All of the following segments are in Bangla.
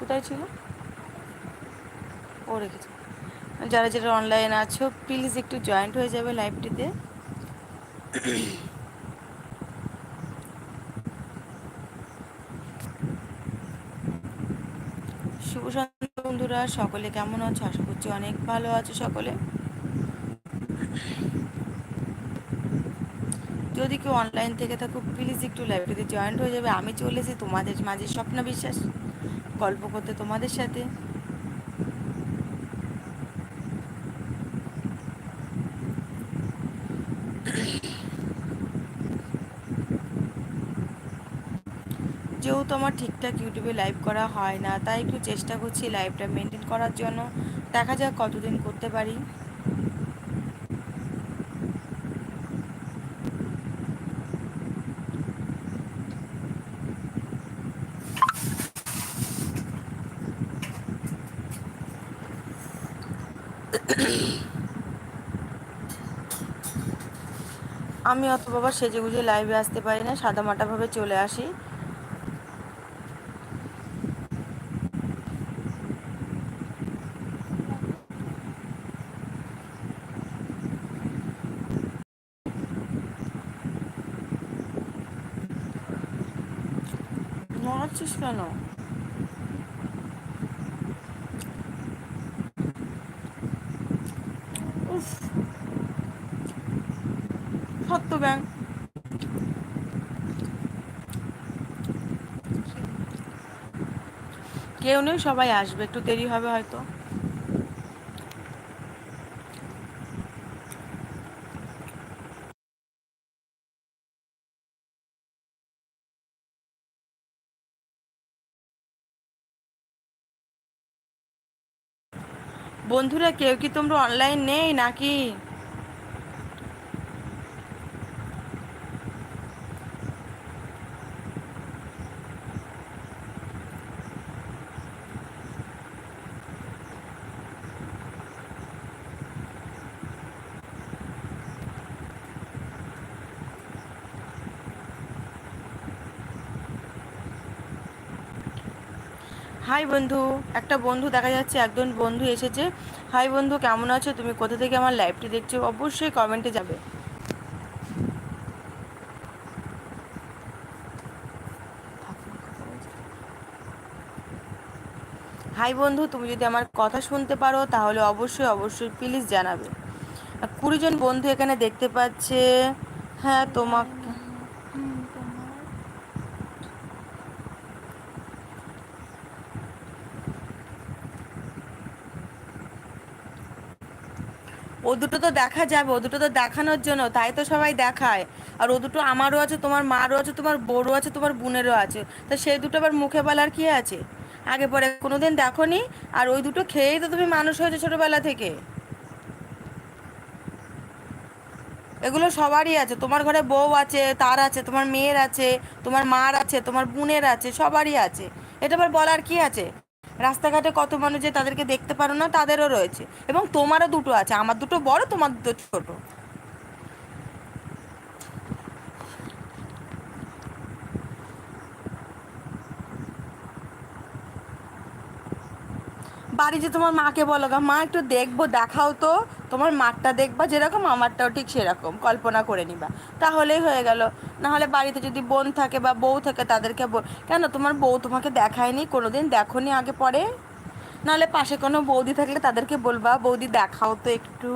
কোথায় ছিল? ও রেখেছে। যারা যারা অনলাইন আছো প্লিজ একটু জয়েন্ট হয়ে যাবে লাইভটিতে শুভ বন্ধুরা, সকলে কেমন আছো? আশা করছি অনেক ভালো আছো সকলে। যদি কেউ অনলাইন থেকে থাকো প্লিজ একটু লাইব্রেরিতে জয়েন্ট হয়ে যাবে। আমি চলে এসেছি তোমাদের মাঝে স্বপ্ন বিশ্বাস গল্প করতে তোমাদের সাথে। যেহেতু আমার ঠিকঠাক ইউটিউবে লাইভ করা হয় না, তাই একটু চেষ্টা করছি লাইভটা মেনটেন করার জন্য। দেখা যাক কতদিন করতে পারি। আমি অত বাবা সেজে গুজে লাইভে আসতে পারি না সাদামাটাভাবে চলে আসি। মারছিস কেন? উফ। সত্য ব্যাং কেউ নেই, সবাই আসবে। একটু দেরি হবে হয়তো। বন্ধুরা, কেউ কি তোমরা অনলাইন নেই নাকি? হাই বন্ধু, একটা বন্ধু দেখা যাচ্ছে, একজন বন্ধু এসেছে। হাই বন্ধু, কেমন আছো? তুমি কোথা থেকে আমার লাইভটি দেখছ? অবশ্যই কমেন্টে যাবে। হাই বন্ধু, তুমি যদি আমার কথা শুনতে পারো, তাহলে অবশ্যই অবশ্যই প্লিজ জানাবে। কুড়ি জন বন্ধু এখানে দেখতে পাচ্ছে। হ্যাঁ তোমাকে ও দুটো তো দেখা যাবে, ও দুটো তো দেখানোর জন্য, তাই তো সবাই দেখায়। আর ও দুটো আমারও আছে, তোমার মারও আছে, তোমার বড়ও আছে, তোমার বোনেরও আছে। তা সেই দুটো আবার মুখে বলার কি আছে? আগে পরে কোনোদিন দেখো নি আর ওই দুটো খেয়েই তো তুমি মানুষ হয়েছো ছোটোবেলা থেকে। এগুলো সবারই আছে, তোমার ঘরে বউ আছে, তার আছে, তোমার মেয়ের আছে, তোমার মার আছে, তোমার বোনের আছে, সবারই আছে। এটা আবার বলার কি আছে? রাস্তাঘাটে কত মানুষ যে তাদেরকে দেখতে পারো না, তাদেরও রয়েছে। এবং তোমারও দুটো আছে, আমার দুটো বড়, তোমার দুটো ছোট। বাড়ি যে তোমার মাকে বলো গা, মা একটু দেখব, দেখাও তো। তোমার মাঠটা দেখবা যেরকম, আমারটাও ঠিক সেরকম। কল্পনা করে নিবা। তাহলেই হয়ে গেল। নাহলে বাড়িতে যদি বোন থাকে বা বউ থাকে তাদেরকে কেন তোমার বউ তোমাকে দেখায়নি? কোনো দিন দেখো নি আগে পরে? নাহলে পাশে কোনো বৌদি থাকলে তাদেরকে বলবা, বৌদি, দেখাও তো একটু,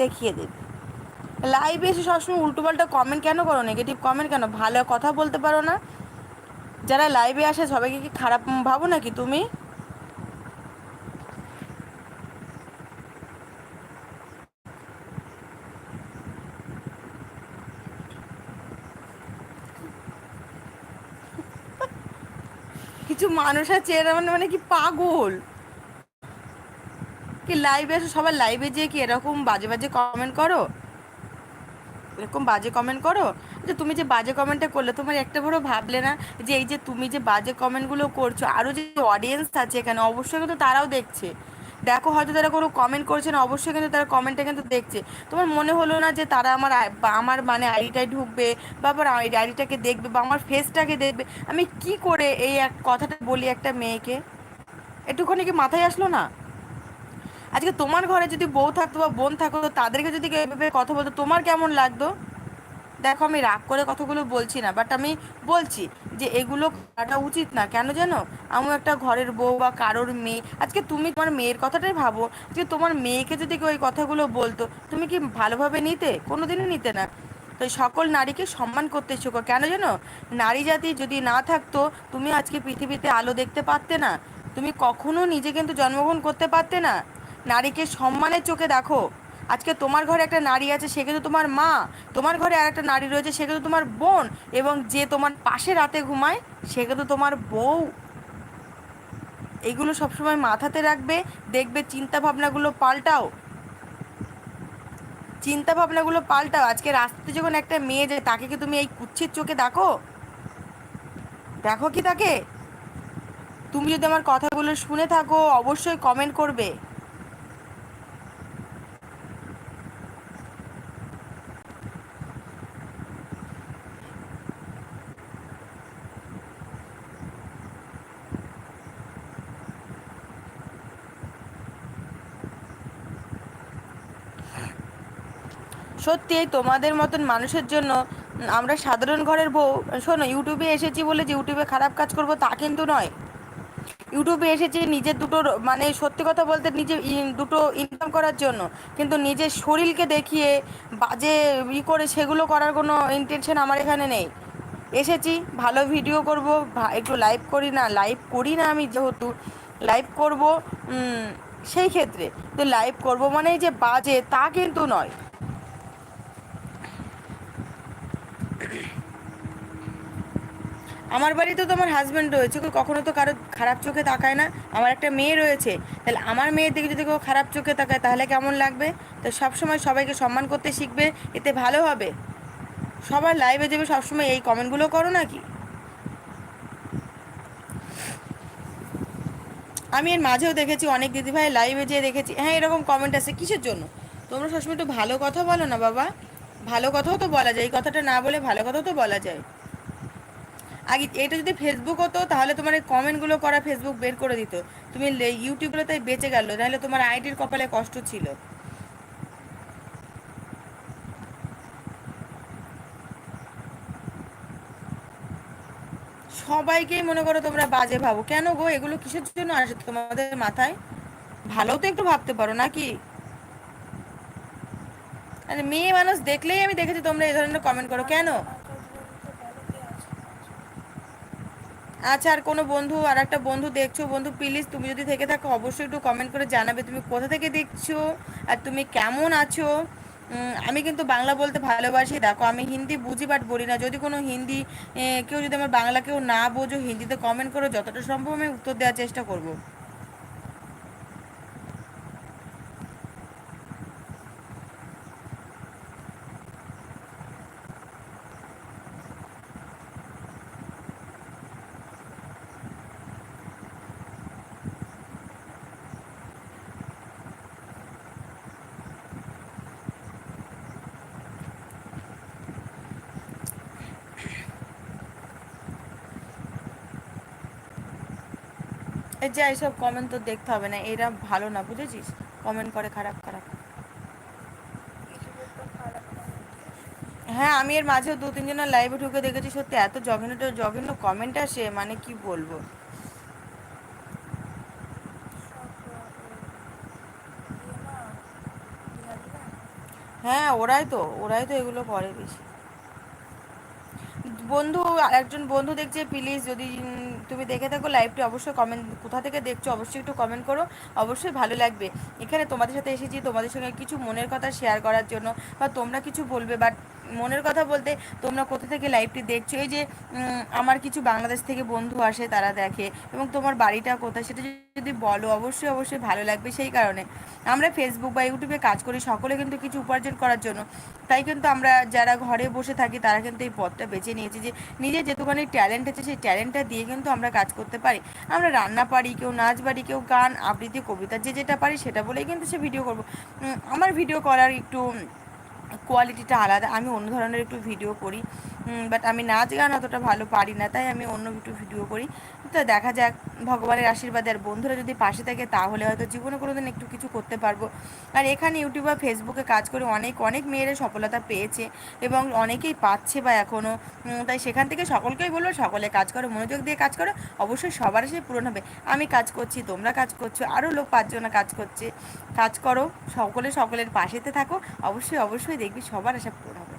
দেখিয়ে দেবে। লাইভে এসে সবসময় উল্টোপাল্টা কমেন্ট কেন করো? নেগেটিভ কমেন্ট কেন? ভালো কথা বলতে পারো না। যারা লাইভে আসে সবাইকে কি খারাপ ভাবো নাকি তুমি কিছু মানুষ আছে, এরা মানে মানে কি পাগল? কি লাইভে এসে সবার লাইভে যেয়ে কি এরকম বাজে বাজে কমেন্ট করো? এরকম বাজে কমেন্ট করো? যে তুমি যে বাজে কমেন্টটা করলে, তোমার একটা বড় ভাবলে না যে এই যে তুমি যে বাজে কমেন্টগুলো করছ আরও যে অডিয়েন্স আছে এখানে, অবশ্যই কিন্তু তারাও দেখছে। দেখো হয়তো তারা কোনো কমেন্ট করছে না, অবশ্যই কিন্তু তারা কমেন্টটা কিন্তু দেখছে। তোমার মনে হলো না যে তারা আমার আমার মানে আইডিটায় ঢুকবে, বা আবার আইডিটাকে দেখবে, বা আমার ফেসটাকে দেখবে? আমি কি করে এই এক কথাটা বলি একটা মেয়েকে? একটুখানি কি মাথায় আসলো না? আজকে তোমার ঘরে যদি বউ থাকতো বা বোন থাকতো, তাদেরকে যদি এভাবে কথা বলতো, তোমার কেমন লাগতো? দেখো, আমি রাগ করে কথাগুলো বলছি না বাট আমি বলছি যে এগুলো করাটা উচিত না। কেন জানো? আমি একটা ঘরের বউ বা কারোর মেয়ে। আজকে তুমি তোমার মেয়ের কথাটাই ভাবো যে তোমার মেয়েকে যদি কেউ ওই কথাগুলো বলতো, তুমি কি ভালোভাবে নিতে? কোনো দিনই নিতে না। তো সকল নারীকে সম্মান করতে শেখো। কেন জানো? নারী জাতি যদি না থাকতো, তুমি আজকে পৃথিবীতে আলো দেখতে পারতে না। তুমি কখনো নিজে কিন্তু জন্মগ্রহণ করতে পারতে না। নারীকে সম্মানের চোখে দেখো। আজকে তোমার ঘরে একটা নারী আছে, সে কিন্তু তোমার মা। তোমার ঘরে আর একটা নারী রয়েছে, সে কিন্তু তোমার বোন। এবং যে তোমার পাশে রাতে ঘুমায়, সে কিন্তু তোমার বউ। এগুলো সবসময় মাথাতে রাখবে, দেখবে চিন্তা ভাবনাগুলো পাল্টাও। চিন্তা ভাবনাগুলো পাল্টাও। আজকে রাস্তাতে যখন একটা মেয়ে যায়, তাকে কি তুমি এই কুচ্ছির চোখে দেখো? দেখো কি তাকে? তুমি যদি আমার কথাগুলো শুনে থাকো, অবশ্যই কমেন্ট করবে। সত্যি এই তোমাদের মতন মানুষের জন্য আমরা সাধারণ ঘরের বউ, শোনো, ইউটিউবে এসেছি বলে যে ইউটিউবে খারাপ কাজ করব তা কিন্তু নয়। ইউটিউবে এসেছি নিজের দুটো মানে সত্যি কথা বলতে নিজে দুটো ইনকাম করার জন্য। কিন্তু নিজের শরীরকে দেখিয়ে বাজে ই করে সেগুলো করার কোনো ইন্টেনশন আমার এখানে নেই। এসেছি, ভালো ভিডিও করব একটু লাইভ করি না লাইভ করি না আমি যেহেতু। লাইভ করব সেই ক্ষেত্রে। তো লাইভ করব মানে যে বাজে তা কিন্তু নয়। আমার বাড়িতে তো আমার হাজব্যান্ড রয়েছে কখনো তো কারও খারাপ চোখে তাকায় না। আমার একটা মেয়ে রয়েছে, তাহলে আমার মেয়ের দিকে যদি কেউ খারাপ চোখে তাকায়, তাহলে কেমন লাগবে? তো সবসময় সবাইকে সম্মান করতে শিখবে, এতে ভালো হবে। সবার লাইভে যাবে সবসময় এই কমেন্টগুলো করো নাকি? আমি এর মাঝেও দেখেছি, অনেক দিদিভাই লাইভে যেয়ে দেখেছি। হ্যাঁ এরকম কমেন্ট আছে কিসের জন্য? তোমরা সবসময় একটু ভালো কথা বলো না বাবা। ভালো কথাও তো বলা যায়, এই কথাটা না বলে ভালো কথাও তো বলা যায়। আগে এটা যদি ফেসবুক হতো, তাহলে তোমার এই কমেন্টগুলো করা ফেসবুক বের করে দিত। তুমি ইউটিউবগুলো তাই বেঁচে গেল, নাহলে তোমার আইডির কপালে কষ্ট ছিল। সবাইকেই মনে করো তোমরা বাজে ভাবো। কেন গো? এগুলো কিসের জন্য আসে তোমাদের মাথায়? ভালো তো একটু ভাবতে পারো, নাকি? মেয়ে মানুষ দেখলেই আমি দেখেছি তোমরা এই ধরনের কমেন্ট করো। কেন? আচ্ছা আর কোনো বন্ধু, আর একটা বন্ধু দেখছ, বন্ধু প্লিজ তুমি যদি থেকে থাকো, অবশ্যই একটু কমেন্ট করে জানাবে তুমি কোথা থেকে দেখছ, আর তুমি কেমন আছো? আমি কিন্তু বাংলা বলতে ভালোবাসি। দেখো, আমি হিন্দি বুঝি বাট বলি না। যদি কোনো হিন্দি কেউ যদি আমার বাংলা কেউ না বোঝো, হিন্দিতে কমেন্ট করো, যতটা সম্ভব আমি উত্তর দেওয়ার চেষ্টা করব। যে এইসব কমেন্ট তো দেখতে হবে না, এরা ভালো না, বুঝেছিস? কমেন্ট করে খারাপ খারাপ। হ্যাঁ আমি এর মাঝেও দু তিনজনের লাইভে ঢুকে দেখেছি, সত্যি এত জঘন্য জঘন্য কমেন্ট আসে মানে কি বলব? হ্যাঁ ওরাই তো ওরাই তো এগুলো করে বেশি। বন্ধু, একজন বন্ধু দেখছে প্লিজ যদি তুমি দেখে থাকো লাইভটি অবশ্যই কমেন্ট কোথা থেকে দেখছ অবশ্যই একটু কমেন্ট করো। অবশ্যই ভালো লাগবে। এখানে তোমাদের সাথে এসেছি তোমাদের সঙ্গে কিছু মনের কথা শেয়ার করার জন্য বা তোমরা কিছু বলবে বাট মনের কথা বলতে তোমরা কোথা থেকে লাইভটি দেখছ? এই যে আমার কিছু বাংলাদেশ থেকে বন্ধু আসে তারা দেখে, এবং তোমার বাড়িটা কোথায় সেটা যদি বলো, অবশ্যই অবশ্যই ভালো লাগবে সেই কারণে। আমরা ফেসবুক বা ইউটিউবে কাজ করি সকলে কিন্তু কিছু উপার্জন করার জন্য। তাই কিন্তু আমরা যারা ঘরে বসে থাকি তারা কিন্তু এই পথটা বেছে নিয়েছি যে, নিজের যেটুখানি ট্যালেন্ট আছে সেই ট্যালেন্টটা দিয়ে কিন্তু আমরা কাজ করতে পারি। আমরা রান্না পারি, কেউ নাচ পারি কেউ গান, আবৃত্তি, কবিতা, যে যেটা পারি সেটা বলেই কিন্তু সে ভিডিও করব। আমার ভিডিও করার একটু কোয়ালিটিটা আলাদা। আমি অন্য ধরনের একটু ভিডিও করি বাট আমি নাচ গান অতটা ভালো পারি না, তাই আমি অন্য একটু ভিডিও করি। তো দেখা যাক, ভগবানের আশীর্বাদে আর বন্ধুরা যদি পাশে থাকে তাহলে হয়তো জীবনে কোনো দিন একটু কিছু করতে পারব। আর এখানে ইউটিউব বা ফেসবুকে কাজ করে অনেক অনেক মেয়েরা সফলতা পেয়েছে এবং অনেকেই পাচ্ছে বা এখনও তাই সেখান থেকে সকলকেই বলব, সকলে কাজ করো, মনোযোগ দিয়ে কাজ করো, অবশ্যই সবার সে পূরণ হবে। আমি কাজ করছি, তোমরা কাজ করছ আরও লোক পাঁচজনা কাজ করছে। কাজ করো, সকলে সকলের পাশেতে থাকো, অবশ্যই অবশ্যই দেখবি সবার আশা পূরণ হবে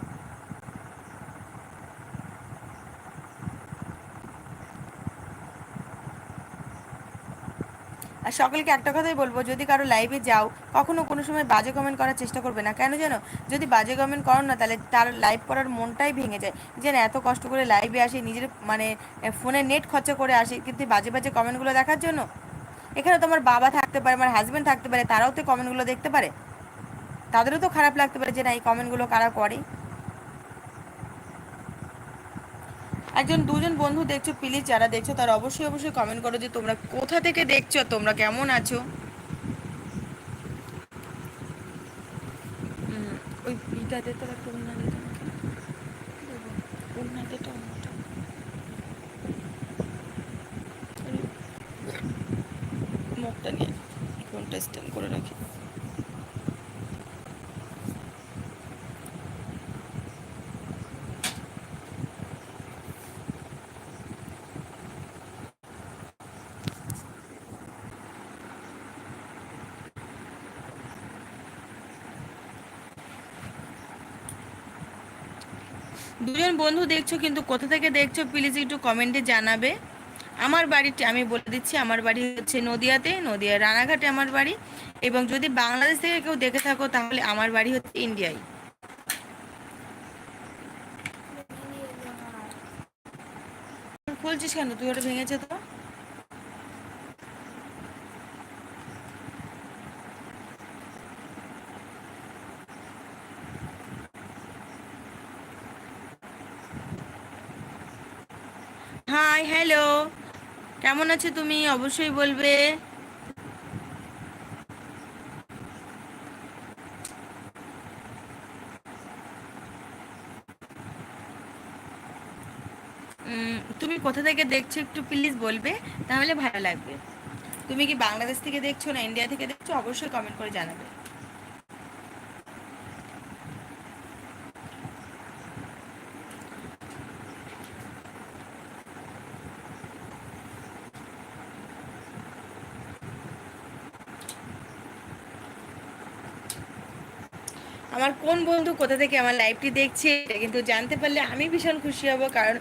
আর সকলকে একটা কথাই বলব, যদি কারও লাইভে যাও, কখনো কোনো সময় বাজে কমেন্ট করার চেষ্টা করবে না। কেন জানো? যদি বাজে কমেন্ট করো না, তাহলে তার লাইভ করার মনটাই ভেঙে যায়। যে না এত কষ্ট করে লাইভে আসে, নিজের মানে ফোনে নেট খরচা করে আসে, কিন্তু বাজে বাজে কমেন্টগুলো দেখার জন্য? এখানে তোমার বাবা থাকতে পারে, আমার হাজব্যান্ড থাকতে পারে, তারাও তো কমেন্টগুলো দেখতে পারে। তাদেরও তো খারাপ লাগতে পারে যে না, এই কমেন্টগুলো কারা করে? একজন দুজন বন্ধু দেখছ প্লিজ যারা দেখছ তারা অবশ্যই অবশ্যই কমেন্ট করো যে তোমরা কোথা থেকে দেখছ, তোমরা কেমন আছো? ওই মুখটা নিয়ে করে রাখি দুজন বন্ধু দেখছ, কিন্তু কোথা থেকে দেখছ প্লিজ একটু কমেন্টে জানাবে। আমার বাড়িটি, আমি বলে দিচ্ছি, আমার বাড়ি হচ্ছে নদিয়াতে নদিয়া রানাঘাটে আমার বাড়ি। এবং যদি বাংলাদেশ থেকে কেউ দেখে থাকো, তাহলে আমার বাড়ি হচ্ছে ইন্ডিয়ায়। খুলছিস কেন? তুই ওটা ভেঙেছে তো হাই হ্যালো কেমন আছো তুমি? অবশ্যই বলবে। তুমি কোথা থেকে দেখছ একটু প্লিজ বলবে, তাহলে ভালো লাগবে। তুমি কি বাংলাদেশ থেকে দেখছ না ইন্ডিয়া থেকে দেখছ? অবশ্যই কমেন্ট করে জানাবে। আমার কোন বন্ধু কোথা থেকে আমার লাইভটি দেখছে, এটা কিন্তু জানতে পারলে আমি ভীষণ খুশি হব। কারণ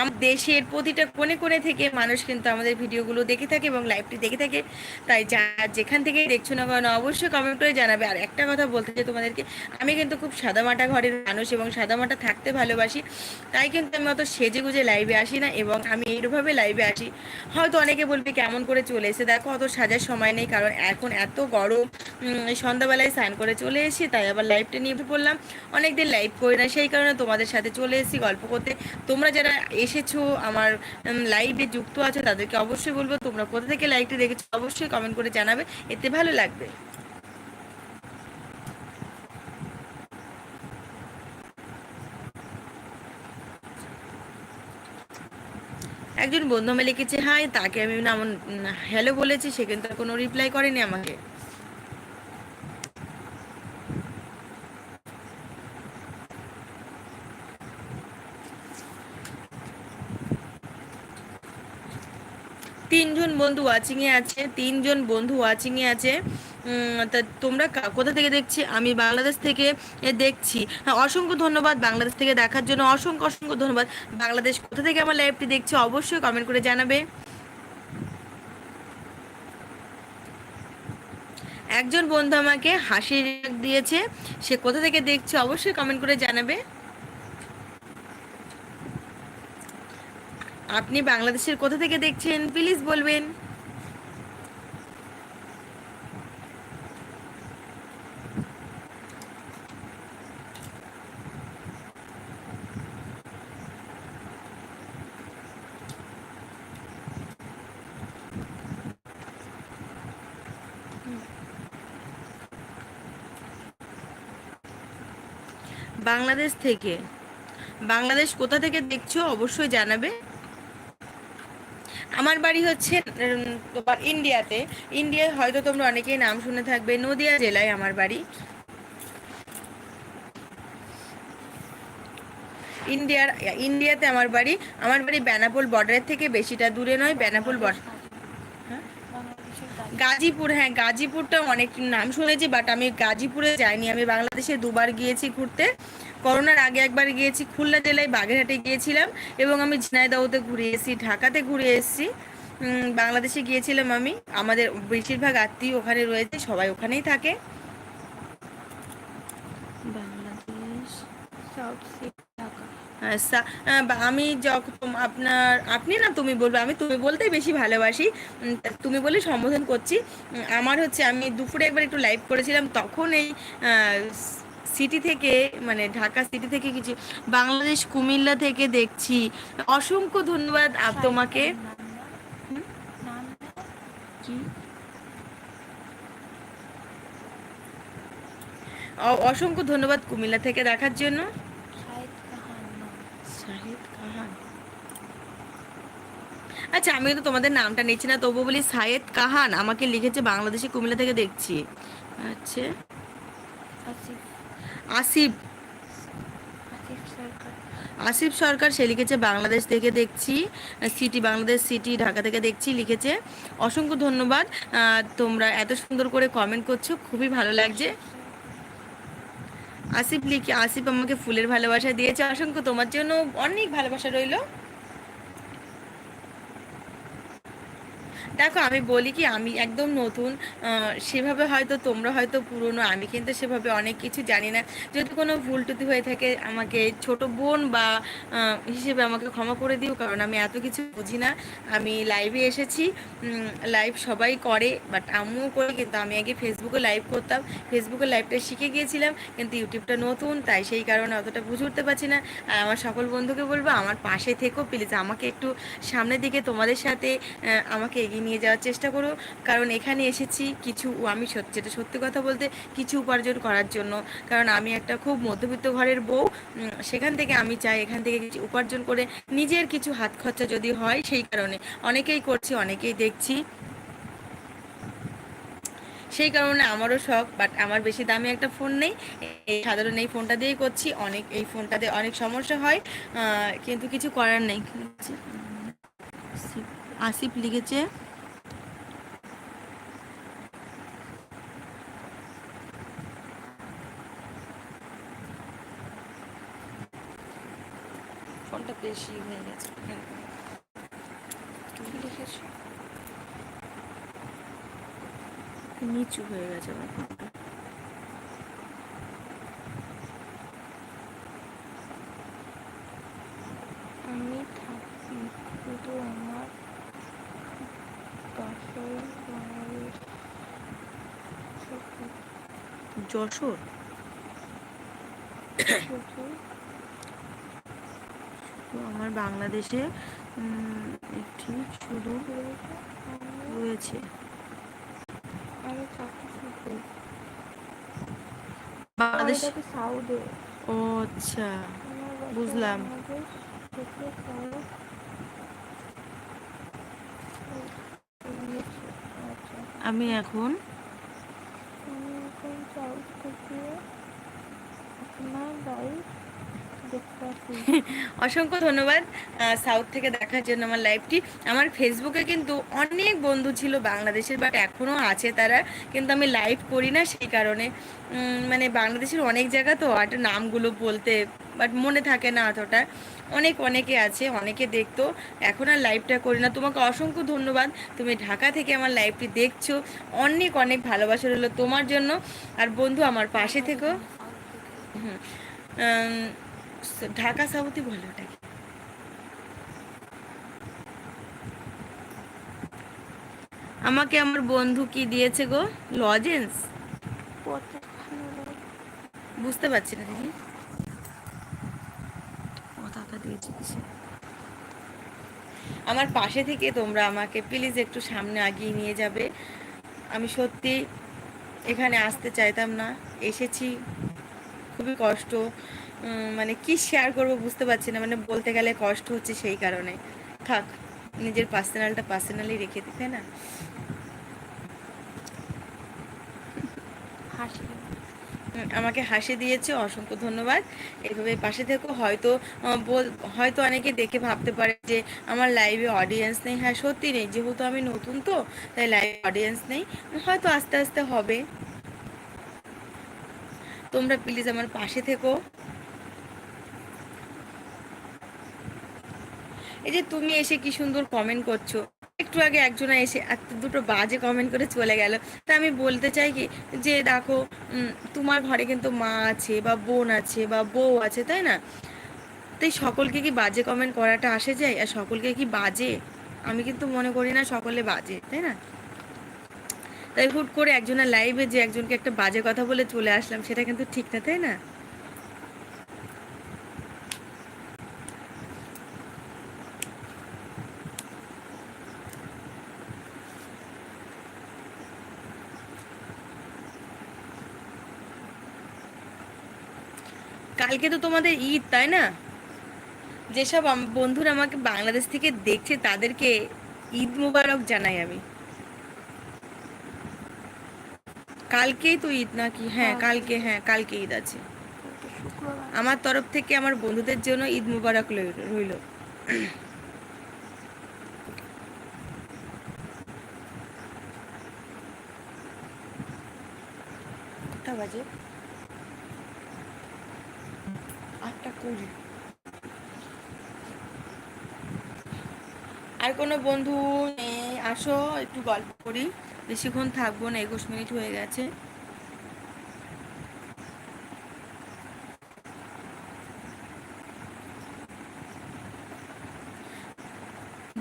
আমার দেশের প্রতিটা কোণে কোণে থেকে মানুষ কিন্তু আমাদের ভিডিওগুলো দেখে থাকে এবং লাইভটি দেখে থাকে। তাই যা যেখান থেকে দেখছ না কারণ অবশ্যই কমেন্ট করে জানাবে। আর একটা কথা বলতে চাই তোমাদেরকে, আমি কিন্তু খুব সাদামাটা ঘরের মানুষ এবং সাদামাটা থাকতে ভালোবাসি। তাই কিন্তু আমি অত সেজে গুজে লাইভে আসি না এবং আমি এইভাবে লাইভে আসি। হয়তো অনেকে বলবে কেমন করে চলে এসে দেখো, অত সাজার সময় নেই। কারণ এখন এত গরম সন্ধ্যাবেলায় স্নান করে চলে এসি তাই আবার লাইভটা নিয়ে পড়লাম অনেকদিন লাইভ করি না, সেই কারণে তোমাদের সাথে চলে এসেছি গল্প করতে। তোমরা যারা এসেছ, আমার লাইভে যুক্ত আছো, তাদেরকে অবশ্যই বলব, তোমরা কোথা থেকে লাইভটি দেখেছ, অবশ্যই কমেন্ট করে জানাবে, এতে ভালো লাগবে। একজন বন্ধু আমি লিখেছে হাই তাকে আমি না হ্যালো বলেছি, সে কিন্তু কোনো রিপ্লাই করেনি আমাকে। তিনজন বন্ধু ওয়াচিংয়ে আছে, তিনজন বন্ধু ওয়াচিংয়ে আছে। তা তোমরা কোথা থেকে দেখছি? আমি বাংলাদেশ থেকে দেখছি। হ্যাঁ অসংখ্য ধন্যবাদ বাংলাদেশ থেকে দেখার জন্য। অসংখ্য অসংখ্য ধন্যবাদ। বাংলাদেশ কোথা থেকে আমার লাইভটি দেখছি? অবশ্যই কমেন্ট করে জানাবে। একজন বন্ধু আমাকে হাসি দিয়েছে। সে কোথা থেকে দেখছে? অবশ্যই কমেন্ট করে জানাবে। আপনি বাংলাদেশের কোথা থেকে দেখছেন? প্লিজ বলবেন। বাংলাদেশ থেকে। বাংলাদেশ কোথা থেকে দেখছ? অবশ্যই জানাবে। আমার বাড়ি হচ্ছে তোমার ইন্ডিয়াতে। ইন্ডিয়ায় হয়তো তোমরা অনেকেই নাম শুনে থাকবে, নদিয়া জেলায় আমার বাড়ি। ইন্ডিয়ার, ইন্ডিয়াতে আমার বাড়ি। আমার বাড়ি বেনাপোল বর্ডারের থেকে বেশিটা দূরে নয়, বেনাপোল বর্ডার গাজীপুর হ্যাঁ গাজীপুরটা অনেক নাম শুনেছি বাট আমি গাজীপুরে যাইনি। আমি বাংলাদেশে দুবার গিয়েছি ঘুরতে। করোনার আগে একবার গিয়েছি খুলনা জেলায় বাগেরহাটে গিয়েছিলাম এবং আমি ঝিনাইদহতে ঘুরে এসেছি ঢাকাতে ঘুরে এসেছি। বাংলাদেশে গিয়েছিলাম আমি আমাদের বেশিরভাগ আত্মীয় ওখানে রয়েছে সবাই ওখানেই থাকে। বাংলাদেশ সাউথ ঢাকা বা- আমি যখন আপনার আপনি না তুমি বলবে আমি তুমি বলতেই বেশি ভালোবাসি তুমি বলে সম্বোধন করছি। আমার হচ্ছে আমি দুপুরে একবার একটু লাইভ করেছিলাম তখন এই সিটি থেকে মানে ঢাকা সিটি থেকে কিছু বাংলাদেশ কুমিল্লা থেকে দেখছি। অসংখ্য ধন্যবাদ তোমাকে। অসংখ্য ধন্যবাদ কুমিল্লা থেকে দেখার জন্য। আচ্ছা আমি তো তোমাদের নামটা নিচ্ছি না তবু বলি সায়েদ কাহান আমাকে লিখেছে বাংলাদেশে কুমিল্লা থেকে দেখছি। আচ্ছা। আসিফ। আসিফ সরকার। সে লিখেছে বাংলাদেশ থেকে দেখছি সিটি বাংলাদেশ সিটি ঢাকা থেকে দেখছি লিখেছে অসংখ্য ধন্যবাদ তোমরা এত সুন্দর করে কমেন্ট করছ খুবই ভালো লাগছে। আসিফ লিখে আসিফ আমাকে ফুলের ভালোবাসা দিয়েছে অসংখ্য তোমার জন্য অনেক ভালোবাসা রইল। দেখো, আমি বলি কি, আমি একদম নতুন সেভাবে হয়তো তোমরা হয়তো পুরনো, আমি কিন্তু সেভাবে অনেক কিছু জানি না। যদি কোনো ভুল টুতি হয়ে থাকে, আমাকে ছোট বোন বা হিসেবে আমাকে ক্ষমা করে দিও, কারণ আমি এত কিছু বুঝি না। আমি লাইভে এসেছি লাইভ সবাই করে বাট আমিও করি, কিন্তু আমি আগে ফেসবুকে লাইভ করতাম। ফেসবুকে লাইভটা শিখে গিয়েছিলাম, কিন্তু ইউটিউবটা নতুন, তাই সেই কারণে অতটা বুঝে উঠতে পারছি না। আর আমার সকল বন্ধুকে বলব, আমার পাশে থেকো প্লিজ আমাকে একটু সামনের দিকে তোমাদের সাথে আমাকে এগিয়ে নিয়ে যাওয়ার চেষ্টা করো। কারণ এখানে এসেছি কিছু আমি সত্যি যেটা সত্যি কথা বলতে কিছু উপার্জন করার জন্য। কারণ আমি একটা খুব মধ্যবিত্ত ঘরের বউ সেখান থেকে আমি চাই এখান থেকে কিছু উপার্জন করে নিজের কিছু হাত খরচা যদি হয় সেই কারণে। অনেকেই করছি, অনেকেই দেখছি। সেই কারণে আমারও শখ বাট আমার বেশি দামি একটা ফোন নেই। এই সাধারণ এই ফোনটা দিয়েই করছি। অনেক, এই ফোনটাতে অনেক সমস্যা হয়। কিন্তু কিছু করার নেই। আসিফ লিখেছে ফোনটা বেশি হয়ে গেছে। কি লিখেছো? নিচু হয়ে গেছে ফোনটা। আমি থাকি শুধু আমার যশোর? তো আমার বাংলাদেশে একটি শুধু রয়েছে বাংলাদেশ ও আচ্ছা বুঝলাম। আমি এখন আমি এখন সাউথ থেকে আপনার লাইভ দেখতে আসি অসংখ্য ধন্যবাদ সাউথ থেকে দেখার জন্য আমার লাইভটি আমার ফেসবুকে কিন্তু অনেক বন্ধু ছিল বাংলাদেশের বাট এখনও আছে তারা, কিন্তু আমি লাইভ করি না সেই কারণে। মানে বাংলাদেশের অনেক জায়গা তো আর নামগুলো বলতে বাট মনে থাকে না অতটা। অনেক, অনেকে আছে, অনেকে দেখতো, এখন আর লাইভটা করি না। তোমাকে অসংখ্য ধন্যবাদ, তুমি ঢাকা থেকে আমার লাইভটি দেখছ। অনেক অনেক ভালোবাসা রইল তোমার জন্য। আর বন্ধু, আমার পাশে থেকো। হুম ঢাকা সাউথই বলে ওটাকে। আমাকে আমার বন্ধু কি দিয়েছে গো? লজেন্স বুঝতে পারছি না দিদি আমার পাশে থেকে তোমরা আমাকে প্লিজ একটু সামনে আগিয়ে নিয়ে যাবে। আমি সত্যি এখানে আসতে চাইতাম না। এসেছি। খুবই কষ্ট। মানে কি শেয়ার করব বুঝতে পারছি না। মানে বলতে গেলে কষ্ট হচ্ছে সেই কারণে। থাক নিজের পার্সোনালটা পার্সোনালি রেখে দিতে না? হাসি। আমাকে হাসি দিয়েছে অসংখ্য ধন্যবাদ। এভাবে পাশে থেকো। হয়তো বল- হয়তো অনেকে দেখে ভাবতে পারে যে আমার লাইভে অডিয়েন্স নেই। হ্যাঁ সত্যি নেই। যেহেতু আমি নতুন তো তাই লাইভে অডিয়েন্স নেই। হয়তো আস্তে আস্তে হবে। তোমরা প্লিজ আমার পাশে থেকো। এই যে তুমি এসে কি সুন্দর কমেন্ট করছ। একটু আগে একজনা এসে দুটো বাজে কমেন্ট করে চলে গেল। তা আমি বলতে চাই কি, যে দেখো তোমার ঘরে কিন্তু মা আছে বা বোন আছে বা বউ আছে, তাই না? তাই সকলকে কি বাজে কমেন্ট করাটা আসে যায়? আর সকলকে কি বাজে? আমি কিন্তু মনে করি না সকলে বাজে, তাই না? তাই হুট করে একজনের লাইভে যে একজনকে একটা বাজে কথা বলে চলে আসলাম, সেটা কিন্তু ঠিক না, তাই না? কালকে তো তোমাদের ঈদ তাই না? যেসব বন্ধুরা আমাকে বাংলাদেশ থেকে দেখছে তাদেরকে ঈদ মুবারক জানাই আমি। কালকেই তো ঈদ নাকি? হ্যাঁ কালকে হ্যাঁ কালকে ঈদ আছে। আমার তরফ থেকে আমার বন্ধুদের জন্য ঈদ মুবারক রইল। কটা বাজে? আর কোনো বন্ধু নেই, আসো, একটু গল্প করি। বেশিক্ষণ থাকব না, একুশ মিনিট হয়ে গেছে।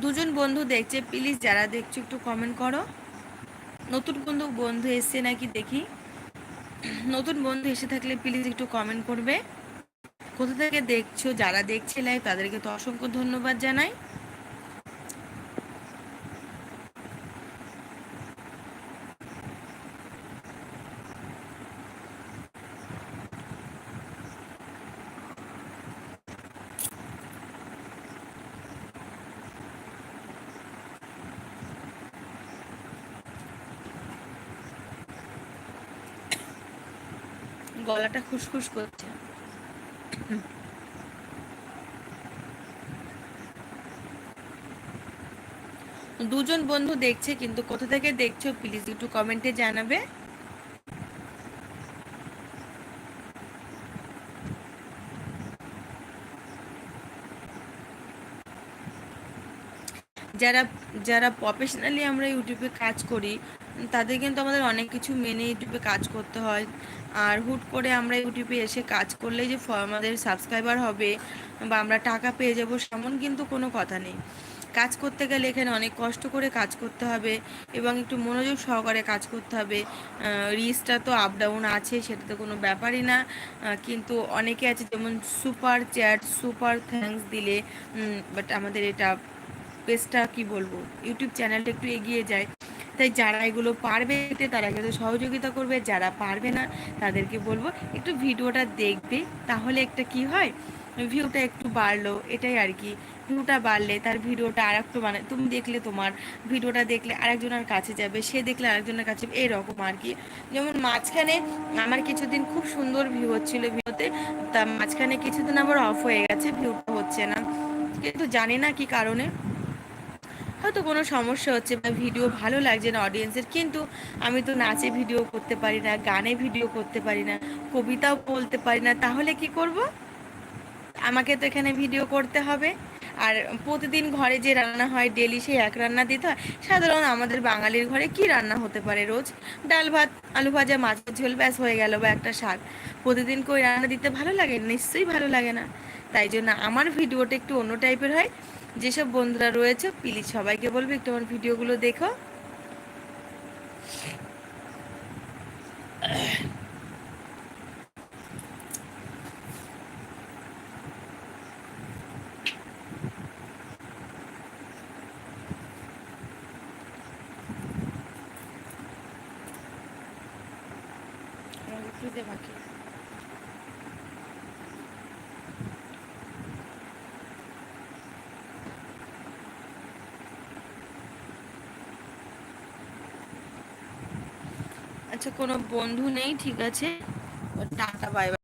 দুজন বন্ধু দেখছে, প্লিজ যারা দেখছ একটু কমেন্ট করো। নতুন বন্ধু বন্ধু এসছে নাকি দেখি। নতুন বন্ধু এসে থাকলে প্লিজ একটু কমেন্ট করবে। কোথা থেকে দেখছ যারা দেখছে লাইভ তাদেরকে তো অসংখ্য ধন্যবাদ জানাই। গলাটা খুসখুস করছে। দুজন বন্ধু দেখছে, কিন্তু কোথা থেকে দেখছ প্লিজ একটু কমেন্টে জানাবে। যারা যারা প্রফেশনালি আমরা ইউটিউবে কাজ করি তাদের কিন্তু আমাদের অনেক কিছু মেনে ইউটিউবে কাজ করতে হয়। আর হুট করে আমরা ইউটিউবে এসে কাজ করলেই যে আমাদের সাবস্ক্রাইবার হবে বা আমরা টাকা পেয়ে যাব সেমন কিন্তু কোনো কথা নেই। কাজ করতে গেলে এখানে অনেক কষ্ট করে কাজ করতে হবে এবং একটু মনোযোগ সহকারে কাজ করতে হবে। রিচটা তো আপ ডাউন আছে, সেটা তো কোনো ব্যাপারই না। কিন্তু অনেকে আছে যেমন সুপার চ্যাট সুপার থ্যাঙ্কস দিলে বাট আমাদের এটা পেজটা কি বলব? ইউটিউব চ্যানেলটা একটু এগিয়ে যায়। তাই যারা এগুলো পারবে তারা কিন্তু সহযোগিতা করবে, যারা পারবে না তাদেরকে বলব একটু ভিডিওটা দেখবে, তাহলে একটা কি হয়? ভিউটা একটু বাড়লো, এটাই আর কি। ভিউটা বাড়লে তার ভিডিওটা আর একটু মানে তুমি দেখলে তোমার ভিডিওটা দেখলে আরেকজনের কাছে যাবে, সে দেখলে আরেকজনের কাছে এরকম আর কি। যেমন মাঝখানে আমার কিছুদিন খুব সুন্দর ভিউ হচ্ছিল ভিউতে, তা মাঝখানে কিছুদিন আবার অফ হয়ে গেছে, ভিউটা হচ্ছে না। কিন্তু জানি না কি কারণে হয়তো কোনো সমস্যা হচ্ছে বা ভিডিও ভালো লাগছে না অডিয়েন্সের কিন্তু আমি তো নাচে ভিডিও করতে পারি না গানে ভিডিও করতে পারি না, কবিতাও বলতে পারি না, তাহলে কি করব? আমাকে তো এখানে ভিডিও করতে হবে। আর প্রতিদিন ঘরে যে রান্না হয় ডেলি সেই এক রান্না দিতে হয়, সাধারণ আমাদের বাঙালির ঘরে কি রান্না হতে পারে রোজ? ডাল ভাত, আলু ভাজা, মাছের ঝোল, ব্যাস হয়ে গেল বা একটা শাক। প্রতিদিন কই রান্না দিতে ভালো লাগে? নিশ্চয়ই ভালো লাগে না। তাই জন্য আমার ভিডিওটা একটু অন্য টাইপের হয়। যেসব বন্ধুরা রয়েছে প্লিজ সবাইকে বলবে একটু আমার ভিডিওগুলো দেখো আমাকে একটু দে বাকি আচ্ছা কোনো বন্ধু নেই ঠিক আছে? Tata bye bye